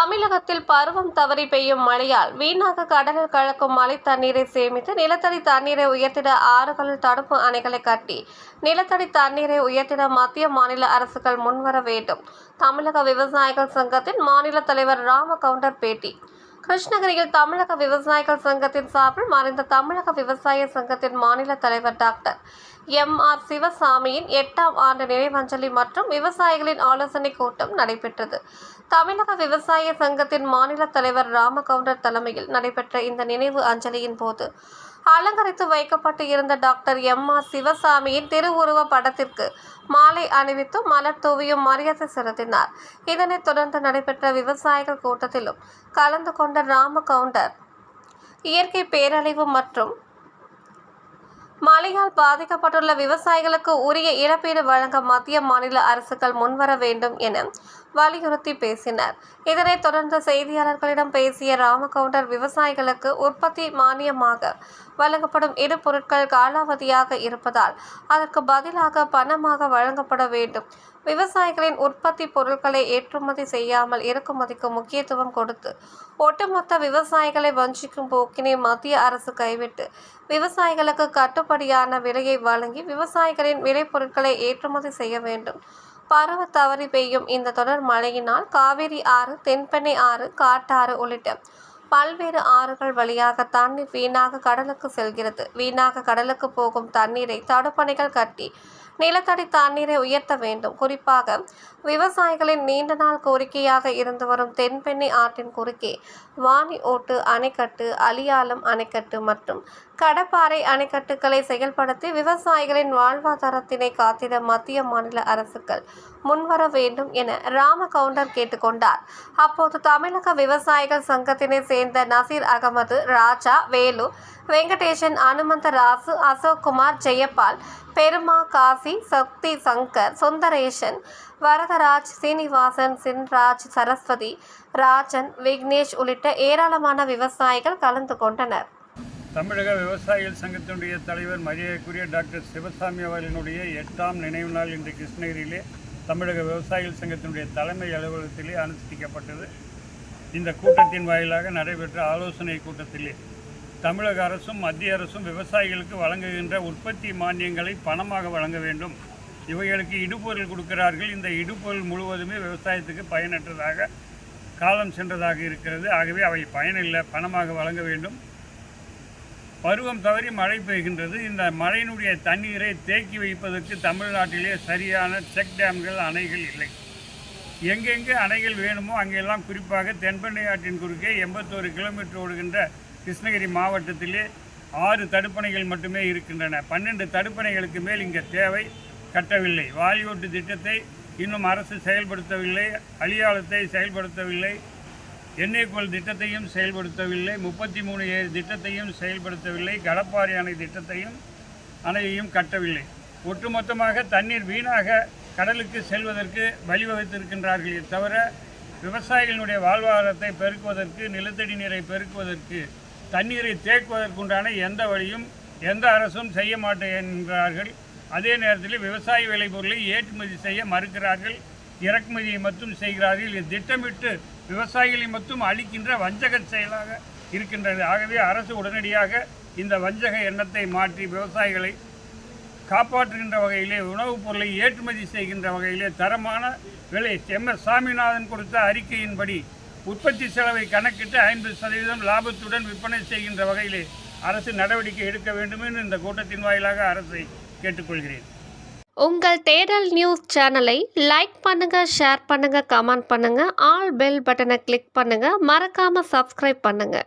தமிழகத்தில் பருவம் தவறி பெய்யும் மழையால் வீணாக கடலில் கலக்கும் மழை தண்ணீரை சேமித்து நிலத்தடி தண்ணீரை உயர்த்திட ஆறுகளில் தடுப்பு அணைகளை கட்டி நிலத்தடி தண்ணீரை உயர்த்திட மத்திய மாநில அரசுகள் முன்வர வேண்டும். தமிழக விவசாயிகள் சங்கத்தின் மாநில தலைவர் ராம கவுண்டர் பேட்டி கிருஷ்ணகிரியில் தமிழக விவசாயிகள் சங்கத்தின் சார்பில் மறைந்த தமிழக விவசாய சங்கத்தின் மாநில தலைவர் டாக்டர் எம் ஆர் சிவசாமியின் எட்டாம் ஆண்டு நினைவஞ்சலி மற்றும் விவசாயிகளின் ஆலோசனை கூட்டம் நடைபெற்றது. தமிழக விவசாய சங்கத்தின் மாநில தலைவர் ராமகவுண்டர் தலைமையில் நடைபெற்ற இந்த நினைவு அஞ்சலியின் போது அலங்கரித்து வைக்கப்பட்டு இருந்த டாக்டர் எம். ஆர். சிவசாமியின் திருவுருவ படத்திற்கு மாலை அணிவித்து மலர் தூவியும் மரியாதை செலுத்தினார். இதனைத் தொடர்ந்து நடைபெற்ற விவசாயிகள் கூட்டத்திலும் கலந்து கொண்ட ராம கவுண்டர் இயற்கை பேரழிவு மற்றும் மழையால் பாதிக்கப்பட்டுள்ள விவசாயிகளுக்கு உரிய இழப்பீடு வழங்க மத்திய மாநில அரசுகள் முன்வர வேண்டும் என வலியுறுத்தி பேசினர். இதனைத் தொடர்ந்து செய்தியாளர்களிடம் பேசிய ராமகவுண்டர் விவசாயிகளுக்கு உற்பத்தி மானியமாக வழங்கப்படும் இரு பொருட்கள் காலாவதியாக இருப்பதால் அதற்கு பதிலாக பணமாக வழங்கப்பட வேண்டும். விவசாயிகளின் உற்பத்தி பொருட்களை ஏற்றுமதி செய்யாமல் இறக்குமதிக்கு முக்கியத்துவம் கொடுத்து ஒட்டுமொத்த விவசாயிகளை வஞ்சிக்கும் போக்கினை மத்திய அரசு கைவிட்டு விவசாயிகளுக்கு கட்டுப்படியான விலையை வழங்கி விவசாயிகளின் விளைபொருட்களை ஏற்றுமதி செய்ய வேண்டும். பருவ தவறி பெய்யும் இந்த தொடர் மழையினால் காவிரி ஆறு தென்பெண்ணை ஆறு காட்டாறு உள்ளிட்ட பல்வேறு ஆறுகள் வழியாக தண்ணீர் வீணாக கடலுக்கு செல்கிறது. வீணாக கடலுக்கு போகும் தண்ணீரை தடுப்பணைகள் கட்டி நிலத்தடி தண்ணீரை உயர்த்த வேண்டும். குறிப்பாக விவசாயிகளின் நீண்ட நாள் கோரிக்கையாக இருந்து வரும் தென்பெண்ணை ஆற்றின் குறுக்கே வாணி ஓட்டு அணைக்கட்டு அலியாலம் அணைக்கட்டு மற்றும் கடப்பாறை அணைக்கட்டுகளை செயல்படுத்தி விவசாயிகளின் வாழ்வாதாரத்தினை காத்திட மத்திய மாநில அரசுகள் முன்வர வேண்டும் என ராம கவுண்டர் கேட்டுக்கொண்டார் அப்போது தமிழக விவசாயிகள் சங்கத்தினை சேர்ந்த நசீர் அகமது ராஜா வேலு வெங்கடேசன் அனுமந்த ராசு அசோக்குமார் ஜெயபால் பெருமா காசி சக்தி சங்கர் சுந்தரேசன் வரதராஜ் சீனிவாசன் சின்ராஜ் சரஸ்வதி ராஜன் விக்னேஷ் உள்ளிட்ட ஏராளமான விவசாயிகள் கலந்து கொண்டனர். தமிழக விவசாயிகள் சங்கத்தினுடைய தலைவர் மரியாதைக்குரிய டாக்டர் சிவசாமி அவர்களினுடைய எட்டாம் நினைவு நாள் இன்று கிருஷ்ணகிரியிலே தமிழக விவசாயிகள் சங்கத்தினுடைய தலைமை அலுவலகத்திலே அனுஷ்டிக்கப்பட்டது. இந்த கூட்டத்தின் வாயிலாக நடைபெற்ற ஆலோசனை கூட்டத்திலே தமிழக அரசும் மத்திய அரசும் விவசாயிகளுக்கு வழங்குகின்ற உற்பத்தி மானியங்களை பணமாக வழங்க வேண்டும். இவைகளுக்கு இடுபொருள் கொடுக்கிறார்கள். இந்த இடுபொருள் முழுவதுமே விவசாயத்துக்கு பயனற்றதாக காலம் சென்றதாக இருக்கிறது. ஆகவே அவை பயனில்லை பணமாக வழங்க வேண்டும். பருவம் தவறி மழை பெய்கின்றது. இந்த மழையினுடைய தண்ணீரை தேக்கி வைப்பதற்கு தமிழ்நாட்டிலே சரியான செக் டேம்கள் அணைகள் இல்லை. எங்கெங்கே அணைகள் வேணுமோ அங்கெல்லாம் குறிப்பாக தென்பெண்ணை ஆற்றின் குறுக்கே எண்பத்தோரு கிலோமீட்டர் ஓடுகின்ற கிருஷ்ணகிரி மாவட்டத்திலே ஆறு தடுப்பணைகள் மட்டுமே இருக்கின்றன. பன்னெண்டு தடுப்பணைகளுக்கு மேல் இங்கே தேவை கட்டவில்லை. வாலியோட்டு திட்டத்தை இன்னும் அரசு செயல்படுத்தவில்லை அலியாளத்தை செயல்படுத்தவில்லை எண்ணெய்கோல் திட்டத்தையும் செயல்படுத்தவில்லை முப்பத்தி மூணு ஏ திட்டத்தையும் செயல்படுத்தவில்லை கடப்பாறை அணை திட்டத்தையும் அணையையும் கட்டவில்லை. ஒட்டுமொத்தமாக தண்ணீர் வீணாக கடலுக்கு செல்வதற்கு வழிவகுத்திருக்கின்றார்களே தவிர விவசாயிகளுடைய வாழ்வாதாரத்தை பெருக்குவதற்கு நிலத்தடி நீரை பெருக்குவதற்கு தண்ணீரை தேக்குவதற்குண்டான எந்த வழியும் எந்த அரசும் செய்ய மாட்டேன் என்கிறார்கள் அதே நேரத்தில் விவசாய விளைபொருளை ஏற்றுமதி செய்ய மறுக்கிறார்கள். இறக்குமதியை மட்டும் செய்கிறார்கள். இது திட்டமிட்டு விவசாயிகளை மட்டும் அளிக்கின்ற வஞ்சக செயலாக இருக்கின்றது. ஆகவே அரசு உடனடியாக இந்த வஞ்சக எண்ணத்தை மாற்றி விவசாயிகளை காப்பாற்றுகின்ற வகையிலே உணவுப் பொருளை ஏற்றுமதி செய்கின்ற வகையிலே தரமான விலை எம். எஸ். சாமிநாதன் கொடுத்த அறிக்கையின்படி உற்பத்தி செலவை கணக்கிட்டு ஐம்பது சதவீதம் லாபத்துடன் விற்பனை செய்கின்ற வகையிலே அரசு நடவடிக்கை எடுக்க வேண்டும் என்று இந்த கூட்டத்தின் வாயிலாக அரசை கேட்டுக்கொள்கிறேன். உங்கள் தேடல் நியூஸ் சேனலை லைக் பண்ணுங்க ஷேர் பண்ணுங்க கமெண்ட் பண்ணுங்க ஆல் பெல் பட்டனை கிளிக் பண்ணுங்க மறக்காம சப்ஸ்கிரைப் பண்ணுங்க.